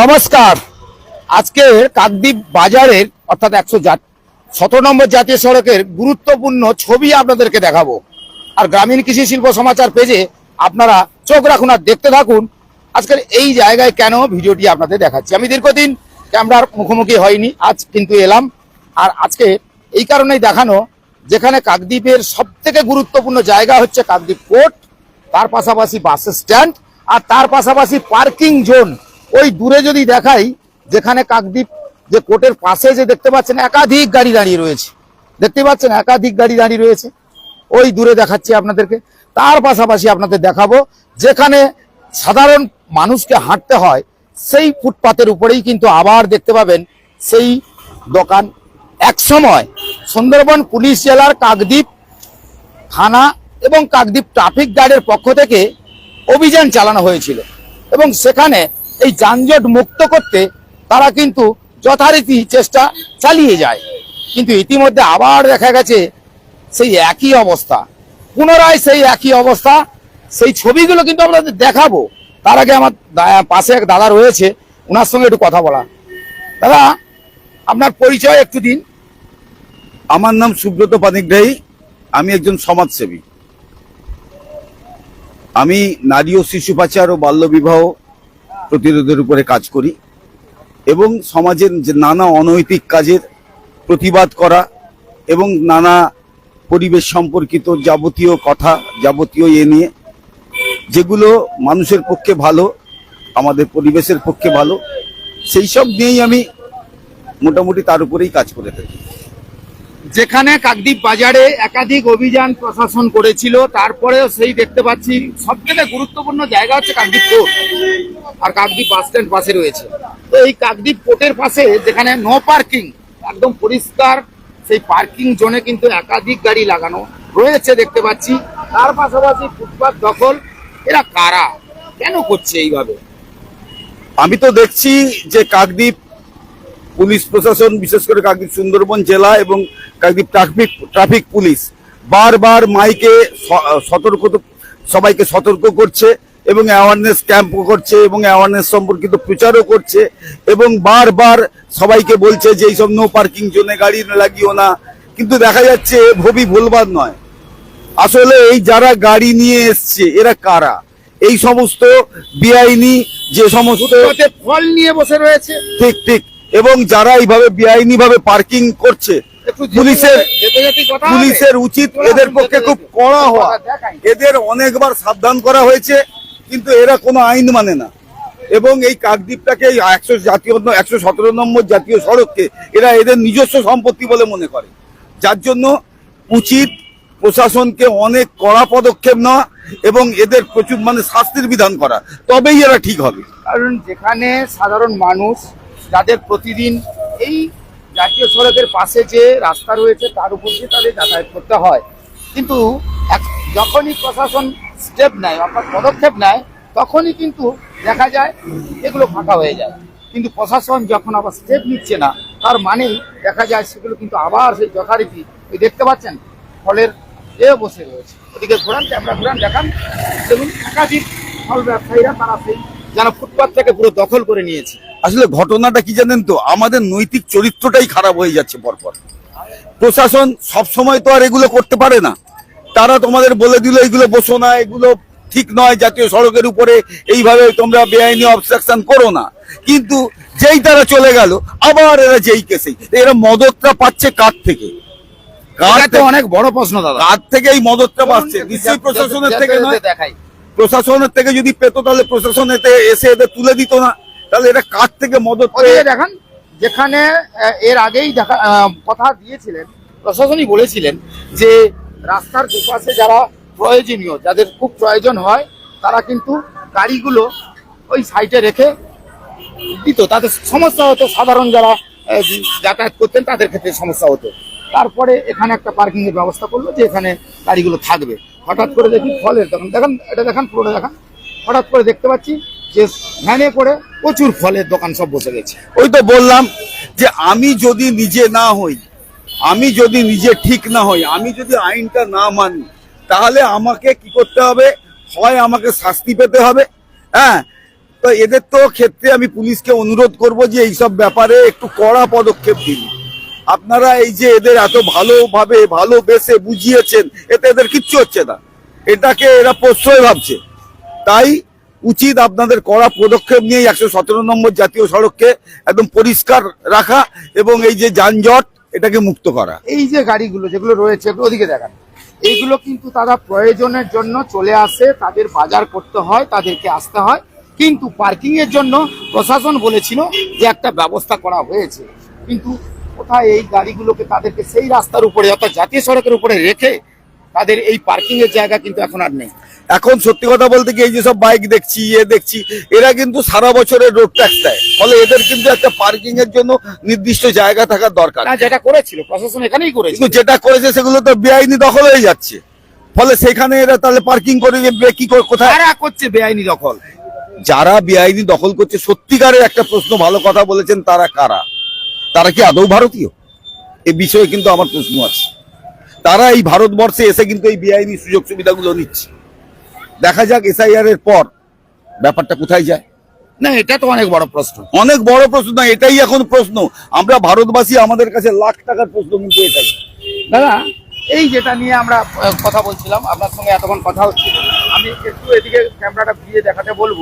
নমস্কার। আজকে কাকদ্বীপ বাজারের, অর্থাৎ একশো সতেরো নম্বর জাতীয় সড়কের গুরুত্বপূর্ণ ছবি আপনাদেরকে দেখাবো। আর গ্রামীণ কৃষি শিল্প সমাচার পেজে আপনারা চোখ রাখুন আর দেখতে থাকুন, আজকের এই জায়গায় কেন ভিডিওটি আপনাদের দেখাচ্ছি। আমি দীর্ঘদিন ক্যামেরার মুখোমুখি হয়নি আজ কিন্তু এলাম। আর আজকে এই কারণেই দেখানো, যেখানে কাকদ্বীপের সব থেকে গুরুত্বপূর্ণ জায়গা হচ্ছে কাকদ্বীপ কোর্ট, তার পাশাপাশি বাস স্ট্যান্ড আর তার পাশাপাশি পার্কিং জোন। ওই দূরে যদি দেখাই, যেখানে কাকদ্বীপ, যে কোর্টের পাশে যে দেখতে পাচ্ছেন, একাধিক গাড়ি দাঁড়িয়ে রয়েছে। দেখতে পাচ্ছেন, একাধিক গাড়ি দাঁড়িয়ে রয়েছে। ওই দূরে দেখাচ্ছি আপনাদেরকে। তার পাশাপাশি আপনাদের দেখাবো, যেখানে সাধারণ মানুষকে হাঁটতে হয়, সেই ফুটপাতের উপরেই কিন্তু আবার দেখতে পাবেন, সেই দোকান। এক সময় সুন্দরবন পুলিশ জেলার কাকদ্বীপ থানা এবং কাকদ্বীপ ট্রাফিক গার্ডের পক্ষ থেকে অভিযান চালানো হয়েছিল। এবং সেখানে এই যানজট মুক্ত করতে তারা কিন্তু যথারীতি চেষ্টা চালিয়ে যায়। কিন্তু ইতিমধ্যে আবার দেখা গেছে সেই একই অবস্থা। পুনরায় সেই একই অবস্থা। সেই ছবিগুলো কিন্তু আমরা দেখাবো। তার আগে আমার পাশে এক দাদা রয়েছে। ওনার সঙ্গে একটু কথা বলা। দাদা, আপনার পরিচয় একটু দিন। আমার নাম সুব্রত পানিগ্রাহী। আমি একজন সমাজসেবী। আমি নারী ও শিশু পাচার ও বাল্যবিবাহ প্রতিরোধের উপরে কাজ করি এবং সমাজের যে নানা অনৈতিক কাজের প্রতিবাদ করা এবং নানা পরিবেশ সম্পর্কিত যাবতীয় কথা, যাবতীয় এ নিয়ে, যেগুলো মানুষের পক্ষে ভালো, আমাদের পরিবেশের পক্ষে ভালো, সেই সব নিয়েই আমি মোটামুটি তার উপরেই কাজ করে থাকি। যেখানে কাকদ্বীপ বাজারে একাধিক অভিযান প্রশাসন করেছিল, তারপরেও সেই দেখতে পাচ্ছি সব থেকে গুরুত্বপূর্ণ জায়গা হচ্ছে কাকদ্বীপ কোর্ট আর কাকদ্বীপ বাস স্ট্যান্ড পাশে রয়েছে। তো এই কাকদ্বীপ কোর্টের পাশে যেখানে নো পার্কিং একদম পরিষ্কার, সেই পার্কিং জোনে কিন্তু একাধিক গাড়ি লাগানো রয়েছে দেখতে পাচ্ছি। তার পাশাপাশি ফুটপাত দখল, এরা কারা? কেন করছে এইভাবে? আমি তো দেখছি যে কাকদ্বীপ পুলিশ প্রশাসন বিশেষ করে কাকদ্বীপ সুন্দরবন জেলা এবং কাকদ্বীপ ট্রাফিক ট্রাফিক পুলিশ বারবার মাইকে সতর্ক সবাইকে সতর্ক করছে এবং অ্যাওয়ারনেস ক্যাম্প করছে এবং অ্যাওয়ারনেস সম্পর্কিত প্রচারও করছে এবং বারবার সবাইকে বলছে যে এইসব নো পার্কিং জোনে গাড়ি লাগিও না। কিন্তু দেখা যাচ্ছে ভবি ভুলবাদ নয়। আসলে এই যারা গাড়ি নিয়ে এসছে এরা কারা? এই সমস্ত বেআইনি যে সমস্ত ফল নিয়ে বসে রয়েছে। ঠিক ঠিক। এবং যারা এইভাবে বেআইনি ভাবে পার্কিং করছে পুলিশের। পুলিশের উচিত এদের পক্ষে খুব কড়া হওয়া। এদের অনেকবার সাবধান করা হয়েছে কিন্তু এরা কোনো আইন মানে না। এবং এই কাকদ্বীপটাকে একশো জাতীয় একশো সতেরো নম্বর জাতীয় সড়ককে এরা এদের নিজস্ব সম্পত্তি বলে মনে করে। যার জন্য উচিত প্রশাসনকে অনেক কড়া পদক্ষেপ নেওয়া এবং এদের প্রচুর মানে শাস্তির বিধান করা। তবেই এরা ঠিক হবে। কারণ যেখানে সাধারণ মানুষ যাদের প্রতিদিন এই জাতীয় সড়কের পাশে যে রাস্তা রয়েছে, তার উপর দিয়ে তাদের যাতায়াত করতে হয়। কিন্তু যখনই প্রশাসন স্টেপ নেয় অর্থাৎ পদক্ষেপ নেয়, তখনই কিন্তু দেখা যায় এগুলো ফাঁকা হয়ে যায়। কিন্তু প্রশাসন যখন আবার স্টেপ নিচ্ছে না, তার মানেই দেখা যায় সেগুলো কিন্তু আবার সেই যথারীতি ওই দেখতে পাচ্ছেন, ফলের এ বসে রয়েছে। ওদিকে ঘোরান, ক্যামেরা ঘোরান, দেখান। দেখুন, একাধিক ফল ব্যবসায়ীরা তারা সেই যেন ফুটপাত থেকে পুরো দখল করে নিয়েছে। আসলে ঘটনাটা কি জানেন তো? আমাদের নৈতিক চরিত্রটাই খারাপ হয়ে যাচ্ছে পরপর। প্রশাসন সব সময় তো আর এগুলো করতে পারে না। তারা তোমাদের বলে দিল এগুলো বসো না এগুলো ঠিক নয় জাতীয় সড়কের উপরে এইভাবে তোমরা বেআইনি অবস্ট্রাকশন করো না। কিন্তু যেই তারা চলে গেল আবার এরা যেই কেসেই এরা মদতটা পাচ্ছে কার থেকে? কার অনেক বড় প্রশ্ন দাদা। কার থেকে এই মদতটা পাচ্ছে? নিশ্চয়ই প্রশাসনের থেকে নয়। দেখাই। প্রশাসনের থেকে যদি পেতো তাহলে প্রশাসন এতে এসে এদের তুলে দিত না। তাহলে এটা কার থেকে মদত দেখান যেখানে এর আগেই দেখা কথা দিয়েছিলেন প্রশাসনই বলেছিলেন যে রাস্তার দুপাশে যারা প্রয়োজনীয় যাদের খুব প্রয়োজন হয় তারা কিন্তু গাড়িগুলো ওই সাইডে রেখে দিত। তাদের সমস্যা হতো সাধারণ যারা যাতায়াত করতেন তাদের ক্ষেত্রে সমস্যা হতো। তারপরে এখানে একটা পার্কিংয়ের ব্যবস্থা করল যে এখানে গাড়িগুলো থাকবে। হঠাৎ করে দেখি ফলের দোকান। দেখেন, এটা দেখান, পুরোটা দেখান। হঠাৎ করে দেখতে পাচ্ছি যে ভ্যানে করে প্রচুর ফলের দোকান সব বসে গেছে। ওই তো বললাম যে আমি যদি নিজে না হই, আমি যদি নিজে ঠিক না হই, আমি যদি আইনটা না মানি, তাহলে আমাকে কি করতে হবে? হয় আমাকে শাস্তি পেতে হবে। হ্যাঁ তো এদের তো ক্ষেত্রে আমি পুলিশকে অনুরোধ করব যে এইসব ব্যাপারে একটু কড়া পদক্ষেপ দিন। আপনারা এই যে এদের এত ভালোভাবে ভালোবেসে বুঝিয়েছেন, এতে এদের কিচ্ছু হচ্ছে না। এটাকে এরা প্রশ্রয় ভাবছে। তাই উচিত আপনাদের করা পদক্ষেপ নিয়ে একশো সতেরো নম্বর জাতীয় সড়ককে একদম পরিষ্কার রাখা এবং এই যে যানজট, এটাকে মুক্ত করা। এই যে গাড়িগুলো যেগুলো রয়েছে ওদিকে দেখান। এইগুলো কিন্তু তারা প্রয়োজনের জন্য চলে আসে, তাদের বাজার করতে হয়, তাদেরকে আসতে হয়। কিন্তু পার্কিং এর জন্য প্রশাসন বলেছিল যে একটা ব্যবস্থা করা হয়েছে। কিন্তু কোথায় এই গাড়িগুলোকে তাদেরকে সেই রাস্তার উপরে অর্থাৎ জাতীয় সড়কের উপরে রেখে তাদের এই পার্কিং এর জায়গা কিন্তু এখন আর নেই। এখন সত্যি কথা বলতে কি এই যে সব বাইক দেখছি ইয়ে দেখছি এরা কিন্তু সারা বছরের রোড ট্যাক্স দেয়। ফলে এদের কিন্তু একটা পার্কিং এর জন্য নির্দিষ্ট জায়গা থাকার দরকার। যেটা করেছিল প্রশাসন এখানেই করেছিল। কিন্তু যেটা করেছে সেগুলো তো বেআইনি দখল হয়ে যাচ্ছে। ফলে সেখানে এরা তাহলে পার্কিং করে কি করে কোথায়? কারা করছে বেআইনি দখল? যারা বেআইনি দখল করছে সত্যিকারের একটা প্রশ্ন ভালো কথা বলেছেন তারা কারা? তারা কি আদৌ ভারতীয়? এ বিষয়ে কিন্তু আমার প্রশ্ন আছে। তারা এই ভারতবর্ষে এসে কিন্তু এই বেআইনি সুযোগ সুবিধাগুলো নিচ্ছে। দেখা যাক এসআইআর এর পর ব্যাপারটা কোথায় যায়। না এটা তো অনেক বড় প্রশ্ন। অনেক বড় প্রশ্ন না এটাই এখন প্রশ্ন। আমরা ভারতবাসী আমাদের কাছে লাখ টাকার প্রশ্ন কিন্তু এটাই। দাদা এই যেটা নিয়ে আমরা কথা বলছিলাম আপনার সঙ্গে এতক্ষণ কথা হচ্ছিল আমি একটু এদিকে ক্যামেরাটা ঘুরিয়ে দেখাতে বলব।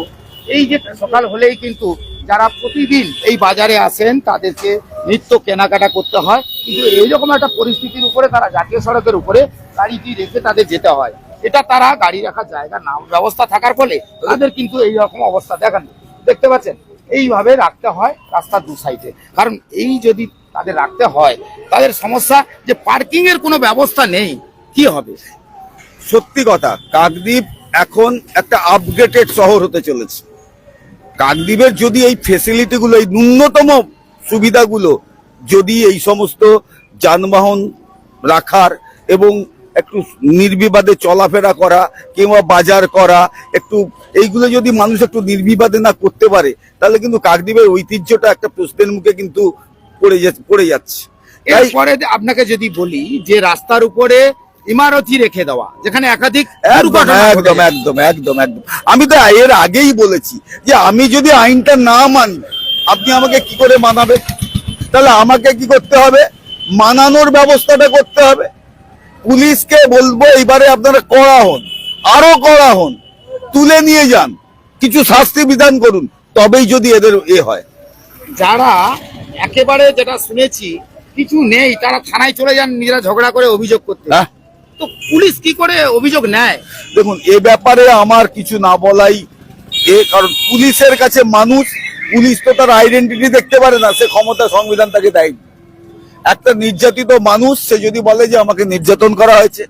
এই যে সকাল হলেই কিন্তু যারা প্রতিদিন এই বাজারে আসেন, তাদেরকে নিত্য কেনাকাটা করতে হয়। কিন্তু এইরকম একটা পরিস্থিতির উপরে, তারা জাতীয় সড়কের উপরে গাড়িটি রেখে তাদের যেতে হয়। এটা তারা গাড়ি রাখার জায়গা না ব্যবস্থা থাকার ফলে তাদের কিন্তু এই রকম অবস্থা দেখান। দেখতে পাচ্ছেন? এইভাবে রাখতে হয় রাস্তার দু সাইডে। কারণ এই যদি তাদের রাখতে হয়, তাদের সমস্যা যে পার্কিং এর কোনো ব্যবস্থা নেই, কি হবে? সত্যি কথা, কাকদ্বীপ এখন একটা আপগ্রেডেড শহর হতে চলেছে। কাকদ্বীপের যদি এই ফেসিলিটিগুলো এই ন্যূনতম সুবিধাগুলো যদি এই সমস্ত যানবাহন রাখার এবং একটু নির্বিবাদে চলাফেরা করা কিংবা বাজার করা, একটু এইগুলো যদি মানুষ একটু নির্বিবাদে না করতে পারে, তাহলে কিন্তু কাকদ্বীপের ঐতিহ্যটা একটা প্রশ্নের মুখে কিন্তু পড়ে যাচ্ছে পড়ে যাচ্ছে। এরপরে আপনাকে যদি বলি যে রাস্তার উপরে ইমারতি রেখে দেওয়া যেখানে একাধিক একদম একদম একদম একদম আমি তো এর আগেই বলেছি যে আমি যদি আইনটা না মানি আপনি আমাকে কি করে মানাবেন? তাহলে আমাকে কি করতে হবে? মানানোর ব্যবস্থাটা করতে হবে। পুলিশকে বলব এবারে আপনারা কড়া হন আরও কড়া হন তুলে নিয়ে যান কিছু শাস্তি বিধান করুন তবেই যদি এদের এ হয়। যারা একেবারে যেটা শুনেছি কিছু নেই তারা থানায় চলে যান নিজেরা ঝগড়া করে অভিযোগ করতে। হ্যাঁ। তো পুলিশ কি করে অভিযোগ নেয়? দেখুন, এ ব্যাপারে আমার কিছু না বলাই, এ কারণ পুলিশের কাছে মানুষ, পুলিশ তো তার আইডেন্টিটি দেখতে পারে না, সে ক্ষমতা সংবিধান তাকে দেয় একটা নির্যাতিত মানুষ, সে যদি বলে যে আমাকে নির্যাতন করা হয়েছে,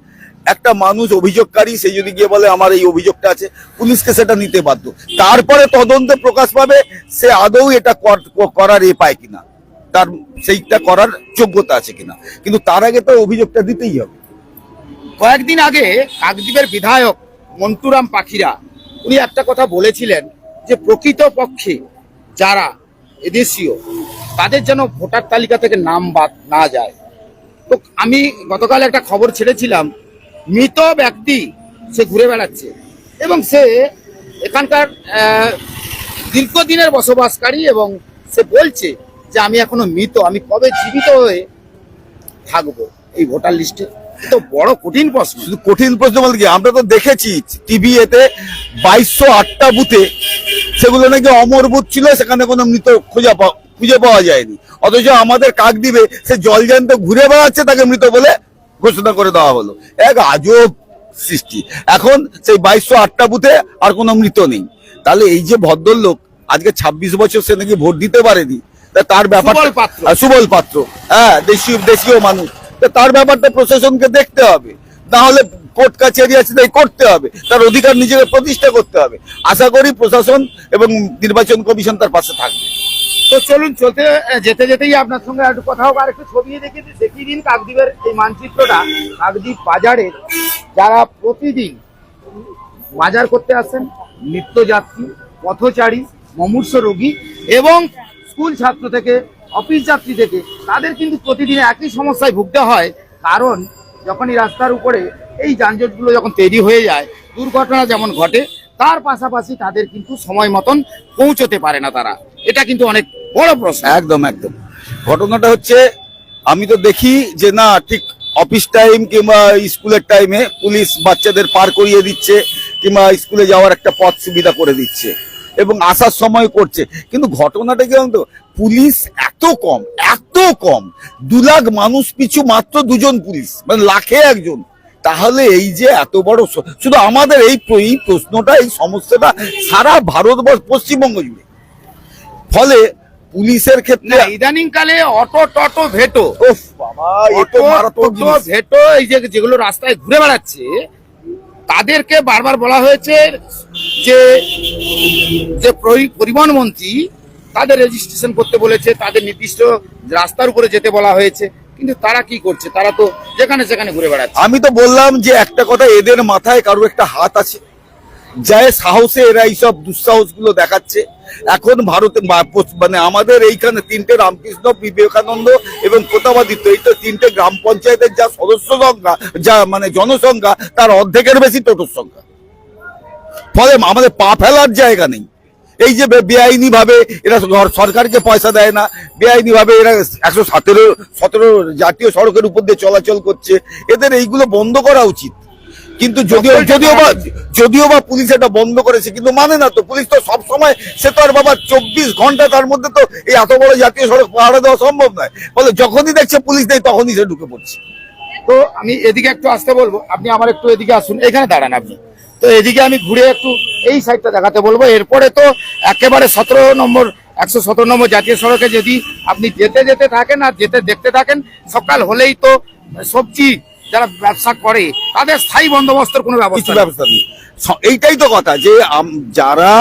একটা মানুষ অভিযোগকারী, সে যদি গিয়ে বলে আমার এই অভিযোগটা আছে, পুলিশকে সেটা নিতে বাধ্য। তারপরে তদন্তে প্রকাশ পাবে, সে আদৌ এটা কর- করার এ পায় কিনা। তার সেইটা করার যোগ্যতা আছে কিনা। কিন্তু তার আগে তো অভিযোগটা দিতেই হবে। কয়েকদিন আগে কাকদ্বীপের বিধায়ক মন্টুরাম পাখিরা, উনি একটা কথা বলেছিলেন যে প্রকৃত পক্ষে যারা এদেশীয়, তাদের যেন ভোটার তালিকা থেকে নাম বাদ না যায়। তো আমি গতকাল একটা খবর ছেড়েছিলাম, মৃত ব্যক্তি সে ঘুরে বেড়াচ্ছে এবং সে এখানকার দীর্ঘদিনের বসবাসকারী এবং সে বলছে যে আমি এখনও মৃত, আমি কবে জীবিত হয়ে থাকব এই ভোটার লিস্টে। তো বড় কঠিন প্রশ্ন। শুধু কঠিন প্রশ্ন বলতে কি? আমরা তো দেখেছি টিভি এতে বাইশশো আটটা বুথে সেগুলো নাকি অমর বুথ ছিল সেখানে কোনো মৃত খুঁজে পাওয়া খুঁজে পাওয়া যায়নি। অথচ আমাদের কাক দিবে সে জল জ্যান্ত ঘুরে বেড়াচ্ছে তাকে মৃত বলে ঘোষণা করে দেওয়া হলো। এক আজব সৃষ্টি। এখন সেই বাইশশো আটটা বুথে আর কোনো মৃত নেই। তাহলে এই যে ভদ্রলোক আজকে ছাব্বিশ বছর সে নাকি ভোট দিতে পারেনি তার ব্যাপার সুবল পাত্র। সুবল পাত্র। হ্যাঁ দেশীয় দেশীয় মানুষ। তার ব্যাপারটা প্রশাসনকে দেখতে হবে। না হলে কোর্ট কাছারি আছে তাই করতে হবে। তার অধিকার নিজেকে প্রতিষ্ঠা করতে হবে। আশা করি প্রশাসন এবং নির্বাচন কমিশন তার পাশে থাকবে। তো চলুন, চলতে যেতে যেতেই আপনার সঙ্গে একটু কথা হোক আর একটু ছবি দেখিয়ে দেখিয়ে দিন কাকদ্বীপের এই মানচিত্রটা। কাকদ্বীপ বাজারের যারা প্রতিদিন বাজার করতে আসেন নিত্যযাত্রী, পথচারী, মমূর্ষ রোগী এবং স্কুল ছাত্র থেকে অফিস যাত্রী থেকে, তাদের কিন্তু প্রতিদিন একই সমস্যায় ভুগতে হয়। কারণ, যখনই রাস্তার উপরে এই যানজটগুলো যখন তৈরি হয়ে যায়, দুর্ঘটনা যেমন ঘটে, তার পাশাপাশি তাদের কিন্তু সময় মতন পৌঁছতে পারে না তারা। এটা কিন্তু অনেক বড় প্রশ্ন। একদম একদম। ঘটনাটা হচ্ছে, আমি তো দেখি যে না, ঠিক অফিস টাইম কিংবা স্কুলের টাইমে পুলিশ বাচ্চাদের পার করিয়ে দিচ্ছে কিংবা স্কুলে যাওয়ার একটা পথ সুবিধা করে দিচ্ছে এবং আসার সময় করছে। কিন্তু ঘটনাটা কি তো পুলিশ এত কম এত কম। দু লাখ মানুষ পিছু মাত্র দুজন পুলিশ মানে লাখে একজন। তাহলে এই যে এত বড় শুধু আমাদের এই প্র- এই প্রশ্নটা এই সমস্যাটা সারা ভারতবর্ষ পশ্চিমবঙ্গ জুড়ে। ফলে পুলিশের ক্ষেত্রে ইদানিং কালে অটো টটো ভেটো। ভেটো এই যে যেগুলো রাস্তায় ঘুরে বেড়াচ্ছে তাদেরকে বারবার বলা হয়েছে যে যে পরি- পরিবহন মন্ত্রী তাদের রেজিস্ট্রেশন করতে বলেছে, তাদের নির্দিষ্ট রাস্তার উপরে যেতে বলা হয়েছে, কিন্তু তারা কি করছে? তারা তো যেখানে সেখানে ঘুরে বেড়াচ্ছে। আমি তো বললাম যে একটা কথা, এদের মাথায় কারও একটা হাত আছে। যায় সাহসে এরা এইসব দুঃসাহসগুলো দেখাচ্ছে। এখন ভারতে মানে আমাদের এইখানে তিনটে রামকৃষ্ণ, বিবেকানন্দ এবং প্রতাপাদিত্য, এই তো তিনটে গ্রাম পঞ্চায়েতের যা সদস্য সংখ্যা, যা মানে জনসংখ্যা, তার অর্ধেকের বেশি টোটোর সংখ্যা। ফলে আমাদের পা ফেলার জায়গা নেই। এই যে বেআইনি ভাবে এরা সর- সরকারকে পয়সা দেয় না বেআইনি ভাবে এরা একশো সতেরো সতেরো জাতীয় সড়কের উপর দিয়ে চলাচল করছে। এদের এইগুলো বন্ধ করা উচিত। কিন্তু যদিও যদিও বা যদিও বা পুলিশ এটা বন্ধ করেছে কিন্তু মানে না তো। পুলিশ তো সব সময় সে তো আর বাবা চব্বিশ ঘণ্টা তার মধ্যে তো এই এত বড় জাতীয় সড়ক পাহারা দেওয়া সম্ভব নয়। ফলে যখনই দেখছে পুলিশ নেই তখনই সে ঢুকে পড়ছে। তো আমি এদিকে একটু আসতে বলব। আপনি আমার একটু এদিকে আসুন। এখানে দাঁড়ান আপনি। তো এদিকে আমি ঘুরে একটু এই সাইডটা দেখাতে বলব। এরপরে তো একেবারে সতেরো নম্বর একশো সতেরো নম্বর জাতীয় সড়কে যদি আপনি যেতে যেতে থাকেন আর যেতে দেখতে থাকেন সকাল হলেই তো সবজি যারা ব্যবসা করে তাদের স্থায়ী বন্দোবস্তের কোনো ব্যবস্থা নেই। ব্যবস্থা নেই। এইটাই তো কথা যে যারা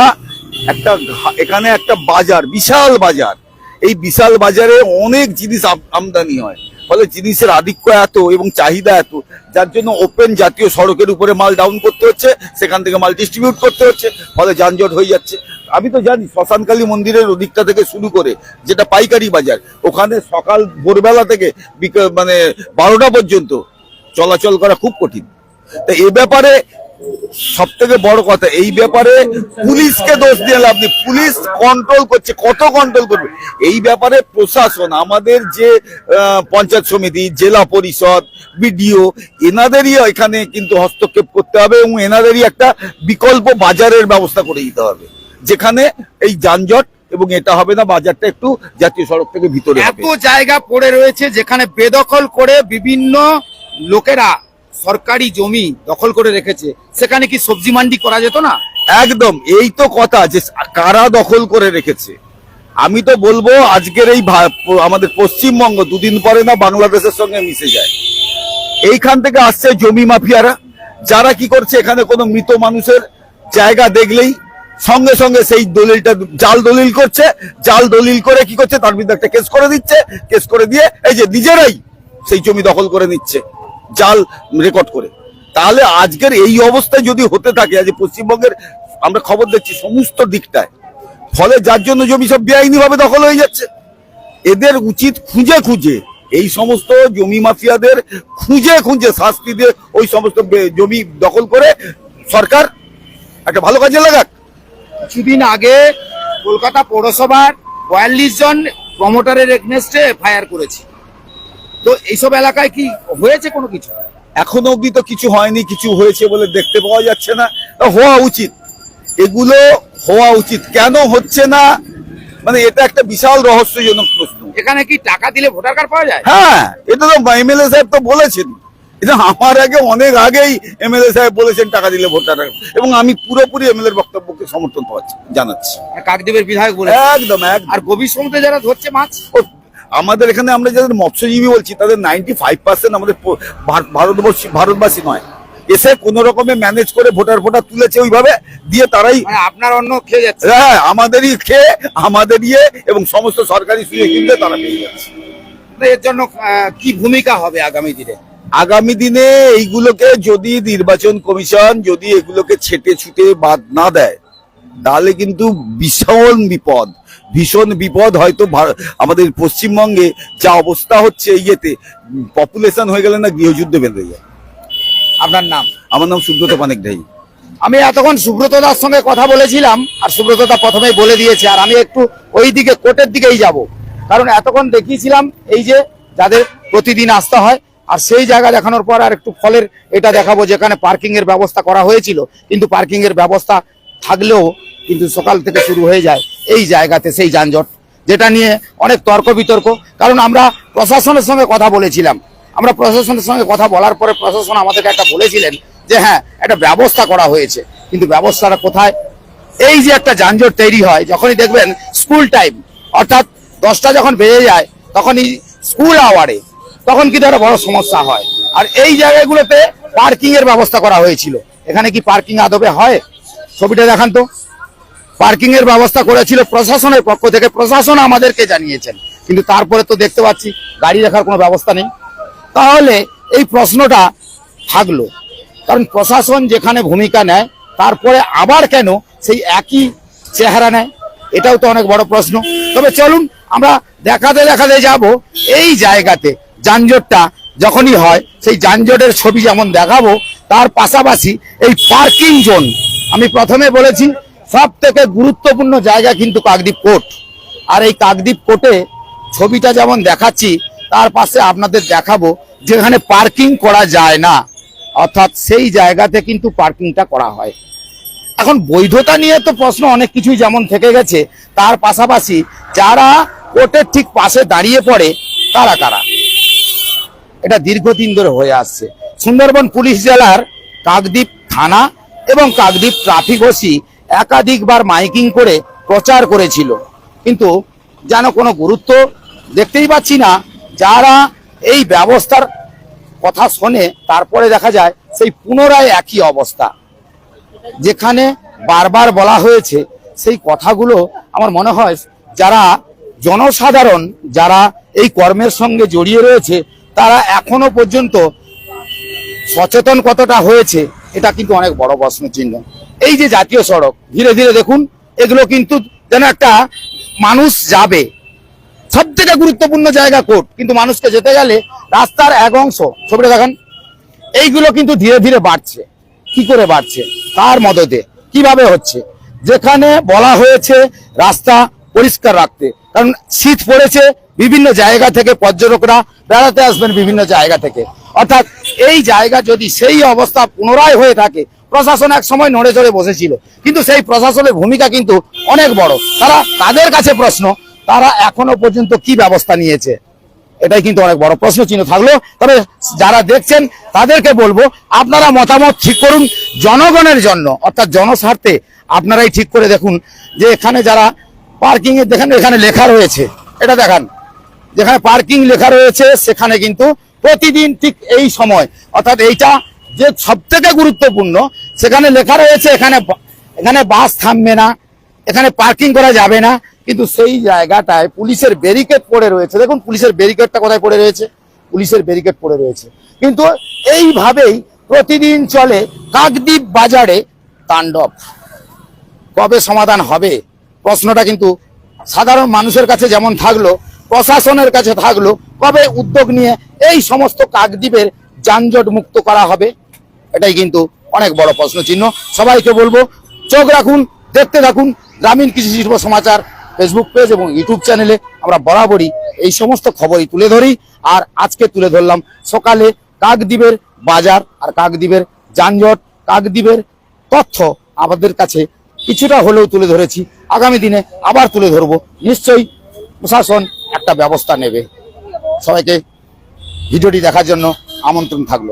একটা এখানে একটা বাজার বিশাল বাজার এই বিশাল বাজারে অনেক জিনিস আম- আমদানি হয়। ফলে জিনিসের আধিক্য এত এবং চাহিদা এত, যার জন্য ওপেন জাতীয় সড়কের উপরে মাল ডাউন করতে হচ্ছে, সেখান থেকে মাল ডিস্ট্রিবিউট করতে হচ্ছে, ফলে যানজট হয়ে যাচ্ছে। আমি তো জানি শ্মশানকালী মন্দিরের ওদিকটা থেকে শুরু করে যেটা পাইকারি বাজার, ওখানে সকাল ভোরবেলা থেকে মানে বারোটা পর্যন্ত চলাচল করা খুব কঠিন। তা এ ব্যাপারে সব থেকে বড় কথা, এই ব্যাপারে পুলিশকে দোষ দিয়ে লাভ নেই। পুলিশ কন্ট্রোল করছে। কত কন্ট্রোল করবে? এই ব্যাপারে প্রশাসন, আমাদের যে পঞ্চায়েত সমিতি, জেলা পরিষদ, বিডিও, এনাদেরই এখানে কিন্তু হস্তক্ষেপ করতে হবে এবং এনাদেরই একটা বিকল্প বাজারের ব্যবস্থা করে দিতে হবে। যেখানে এই যানজট এবং এটা হবে না, বাজারটা একটু জাতীয় সড়ক থেকে ভিতরে এত জায়গা পড়ে রয়েছে যেখানে বেদখল করে বিভিন্ন লোকেরা সরকারি জমি দখল করে রেখেছে, সেখানে কি সবজি মান্ডি করা যেত না? একদম, এই তো কথা যে কারা দখল করে রেখেছে। আমি তো বলব, আজকের এই আমাদের পশ্চিমবঙ্গ দুদিন পরে না বাংলাদেশের সঙ্গে মিশে যায়। এইখান থেকে আসছে জমি মাফিয়ারা, যারা কি করছে, এখানে কোনো মৃত মানুষের জায়গা দেখলেই সঙ্গে সঙ্গে সেই দলিলটা, জাল দলিল করছে, জাল দলিল করে কি করছে, তার বিরুদ্ধে একটা কেস করে দিচ্ছে, কেস করে দিয়ে এই যে নিজেরাই সেই জমি দখল করে নিচ্ছে। জাল রেকর্ড করে। তাহলে আজকের এই অবস্থায় যদি হতে থাকে, আজ পশ্চিমবঙ্গের আমরা খবর দেখছি সমস্ত দিকটায়, ফলে যার জন্য জমি সব বেআইনি ভাবে দখল হয়ে যাচ্ছে। এদের উচিত খুঁজে খুঁজে, এই সমস্ত জমি মাফিয়াদের খুঁজে খুঁজে শাস্তি দিয়ে ওই সমস্ত জমি দখল করে সরকার একটা ভালো কাজে লাগাক। কিছুদিন আগে কলকাতা পৌরসভার বয়াল্লিশ জন প্রমোটারের এগনেস্টে এফআইআর করেছে। তো এইসব এলাকায় কি হয়েছে কোনো কিছু? এখনও অবধি তো কিছু হয়নি কিছু হয়েছে বলে দেখতে পাওয়া যাচ্ছে না। হওয়া উচিত। এগুলো হওয়া উচিত। কেন হচ্ছে না? মানে এটা একটা বিশাল রহস্যজনক প্রশ্ন। এখানে কি টাকা দিলে ভোটার কার্ড পাওয়া যায়? হ্যাঁ এটা তো এমএলএ সাহেব তো বলেছেন। এটা আমার আগে অনেক আগেই এমএলএ সাহেব বলেছেন টাকা দিলে ভোটার এবং আমি পুরোপুরি এমএলএর বক্তব্যকে সমর্থন পাচ্ছি জানাচ্ছি। কাকদেবের বিধায়ক বলে একদম একদম। আর গভীর সমুদ্রে যারা ধরছে মাছ? আমাদের এখানে আমরা যাদের মৎস্যজীবী বলছি তাদের নাইনটি ফাইভ পার্সেন্ট আমাদের ভারতবর্ষী ভারতবাসী নয়। এসে কোন রকমে ম্যানেজ করে ভোটার ভোটার তুলেছে ওইভাবে দিয়ে তারাই মানে আপনার অন্য খেয়ে যাচ্ছে। হ্যাঁ আমাদেরই খেয়ে আমাদের ইয়ে এবং সমস্ত সরকারি সুযোগ কিনতে তারা পেয়ে যাচ্ছে। এর জন্য কি ভূমিকা হবে আগামী দিনে? আগামী দিনে এইগুলোকে যদি নির্বাচন কমিশন যদি এগুলোকে ছেটে ছুটে বাদ না দেয় তাহলে কিন্তু ভীষণ বিপদ। ভীষণ বিপদ হয়তো আমাদের পশ্চিমবঙ্গে যা অবস্থা হচ্ছে ইয়েতে পপুলেশন হয়ে গেলে না গৃহযুদ্ধ বেঁধে যায় আপনার নাম? আমার নাম সুব্রত পানিকঢাই আমি এতক্ষণ সুব্রত দার সঙ্গে কথা বলেছিলাম আর সুব্রত দা প্রথমেই বলে দিয়েছে আর আমি একটু ওই দিকে কোর্টের দিকেই যাব। কারণ এতক্ষণ দেখিয়েছিলাম এই যে যাদের প্রতিদিন আসতে হয় আর সেই জায়গা দেখানোর পর আর একটু ফলের এটা দেখাবো যেখানে পার্কিং এর ব্যবস্থা করা হয়েছিল। কিন্তু পার্কিং এর ব্যবস্থা থাকলেও কিন্তু সকাল থেকে শুরু হয়ে যায়। এই জায়গাতে সেই যানজট, যেটা নিয়ে অনেক তর্ক বিতর্ক। কারণ আমরা প্রশাসনের সঙ্গে কথা বলেছিলাম। আমরা প্রশাসনের সঙ্গে কথা বলার পরে প্রশাসন আমাদেরকে একটা বলেছিলেন যে হ্যাঁ একটা ব্যবস্থা করা হয়েছে। কিন্তু ব্যবস্থাটা কোথায়? এই যে একটা যানজট তৈরি হয়, যখনই দেখবেন স্কুল টাইম, অর্থাৎ দশটা যখন বেজে যায়, তখনই স্কুল আওয়ারে, তখন কিন্তু একটা বড় সমস্যা হয়। আর এই জায়গাগুলোতে পার্কিং এর ব্যবস্থা করা হয়েছিল। এখানে কি পার্কিং আদবে হয়? ছবিটা দেখান তো। পার্কিং এর ব্যবস্থা করেছিল প্রশাসনের পক্ষ থেকে। প্রশাসন আমাদেরকে জানিয়েছেন। কিন্তু তারপরে তো দেখতে পাচ্ছি গাড়ি রাখার কোনো ব্যবস্থা নেই। তাহলে এই প্রশ্নটা থাকল। কারণ প্রশাসন যেখানে ভূমিকা নেয়, তারপরে আবার কেন সেই একই চেহারা নেয়? এটাও তো অনেক বড় প্রশ্ন। তবে চলুন, আমরা দেখাতে দেখাতে যাব এই জায়গাতে। যানজটটা যখনই হয়, সেই যানজটের ছবি যেমন দেখাবো, তার পাশাপাশি এই পার্কিং জোন। আমি প্রথমে বলেছি সব থেকে গুরুত্বপূর্ণ জায়গা কিন্তু কাকদ্বীপ কোর্ট। আর এই কাকদ্বীপ কোর্টে ছবিটা যেমন দেখাচ্ছি, তার পাশে আপনাদের দেখাবো যেখানে পার্কিং করা যায় না। অর্থাৎ সেই জায়গাতে কিন্তু পার্কিংটা করা হয়। এখন বৈধতা নিয়ে তো প্রশ্ন অনেক কিছুই যেমন থেকে গেছে, তার পাশাপাশি যারা কোর্টের ঠিক পাশে দাঁড়িয়ে পড়ে তারা কারা? এটা দীর্ঘদিন ধরে হয়ে আসছে। সুন্দরবন পুলিশ জেলার কাকদ্বীপ থানা এবং কাকদ্বীপ ট্রাফিক ওসি একাধিকবার মাইকিং করে প্রচার করেছিল। কিন্তু যেন কোনো গুরুত্ব দেখতেই পাচ্ছি না, যারা এই ব্যবস্থার কথা শোনে, তারপরে দেখা যায় সেই পুনরায় একই অবস্থা। যেখানে বারবার বলা হয়েছে, সেই কথাগুলো আমার মনে হয় যারা জনসাধারণ, যারা এই কর্মের সঙ্গে জড়িয়ে রয়েছে, তারা এখনও পর্যন্ত সচেতন কতটা হয়েছে এটা কিন্তু অনেক বড় প্রশ্ন চিহ্ন। এই যে জাতীয় সড়ক, ধীরে ধীরে দেখুন, এগুলো কিন্তু যেন একটা মানুষ যাবে। সব থেকে গুরুত্বপূর্ণ জায়গা কোর্ট, কিন্তু মানুষকে যেতে গেলে রাস্তার এক অংশ, ছবিটা দেখান, এইগুলো কিন্তু ধীরে ধীরে বাড়ছে। কি করে বাড়ছে? তার মদতে? কীভাবে হচ্ছে? যেখানে বলা হয়েছে রাস্তা পরিষ্কার রাখতে, কারণ শীত পড়েছে বিভিন্ন জায়গা থেকে পর্যটকরা বেড়াতে আসবেন বিভিন্ন জায়গা থেকে। অর্থাৎ এই জায়গা যদি সেই অবস্থা পুনরায় হয়ে থাকে, প্রশাসন এক সময় নড়ে চড়ে বসেছিল। কিন্তু সেই প্রশাসনের ভূমিকা কিন্তু অনেক বড়। তারা তাদের কাছে প্রশ্ন, তারা এখনও পর্যন্ত কি ব্যবস্থা নিয়েছে? এটাই কিন্তু অনেক বড় প্রশ্ন চিহ্ন থাকল। তবে যারা দেখছেন, তাদেরকে বলব, আপনারা মতামত ঠিক করুন। জনগণের জন্য, অর্থাৎ জনস্বার্থে আপনারাই ঠিক করে দেখুন যে এখানে যারা পার্কিং এর, দেখেন এখানে লেখা রয়েছে। এটা দেখান। যেখানে পার্কিং লেখা রয়েছে, সেখানে কিন্তু প্রতিদিন ঠিক এই সময়। অর্থাৎ এইটা যে সব থেকে গুরুত্বপূর্ণ, সেখানে লেখা রয়েছে এখানে এখানে বাস থামবে না, এখানে পার্কিং করা যাবে না, কিন্তু সেই জায়গাটায় পুলিশের ব্যারিকেড পড়ে রয়েছে। দেখুন, পুলিশের ব্যারিকেডটা কোথায় পড়ে রয়েছে? পুলিশের ব্যারিকেড পড়ে রয়েছে। কিন্তু এইভাবেই প্রতিদিন চলে কাকদ্বীপ বাজারে তাণ্ডব। কবে সমাধান হবে? প্রশ্নটা কিন্তু সাধারণ মানুষের কাছে যেমন থাকল প্রশাসনের কাছে থাকল, কবে উদ্যোগ নিয়ে এই সমস্ত কাকদ্বীপের যানজট মুক্ত করা হবে, এটাই কিন্তু অনেক বড় প্রশ্ন চিহ্ন সবাইকে বলব, চোখ রাখুন, দেখতে থাকুন, গ্রামীণ কৃষি শিল্প সমাচার ফেসবুক পেজ এবং ইউটিউব চ্যানেলে আমরা বরাবরই এই সমস্ত খবরই তুলে ধরি। আর আজকে তুলে ধরলাম সকালে কাকদ্বীপের বাজার আর কাকদ্বীপের যানজট, কাকদ্বীপের তথ্য আমাদের কাছে কিছুটা হলেও তুলে ধরেছি। আগামী দিনে আবার তুলে ধরবো। নিশ্চয়ই প্রশাসন একটা ব্যবস্থা নেবে। সবাইকে ভিডিওটি দেখার জন্য আমন্ত্রণ থাকল।